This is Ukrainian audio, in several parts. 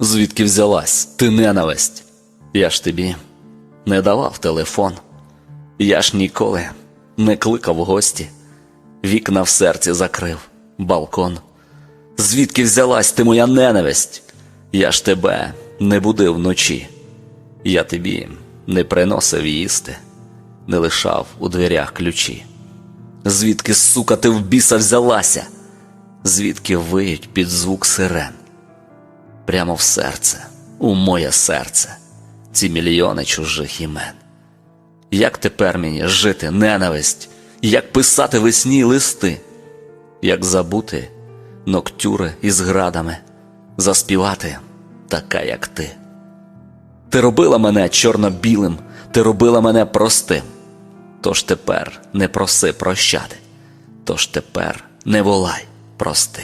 Звідки взялась ти ненависть? Я ж тобі не давав телефон. Я ж ніколи не кликав гості, вікна в серці закрив, балкон. Звідки взялась ти моя ненависть? Я ж тебе не будив вночі. Я тобі не приносив їсти, не лишав у дверях ключі. Звідки, сука, ти в біса взялася? Звідки виють під звук сирен? Прямо в серце, у моє серце, ці мільйони чужих імен. Як тепер мені жити ненависть, як писати весні листи, як забути ноктюри із градами, заспівати така, як ти. Ти робила мене чорно-білим, ти робила мене простим. Тож тепер не проси прощати, тож тепер не волай прости.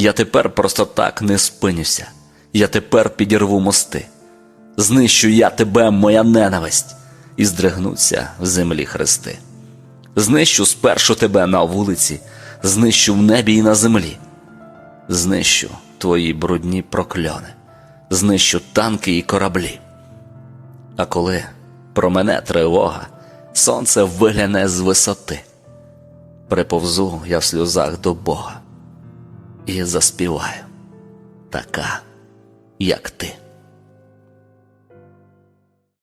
Я тепер просто так не спинюся, я тепер підірву мости. Знищу я тебе, моя ненависть, і здригнуться в землі хрести. Знищу спершу тебе на вулиці, знищу в небі і на землі. Знищу твої брудні прокльони, знищу танки і кораблі. А коли про мене тривога, сонце вигляне з висоти. Приповзу я в сльозах до Бога і заспіваю така, як ти.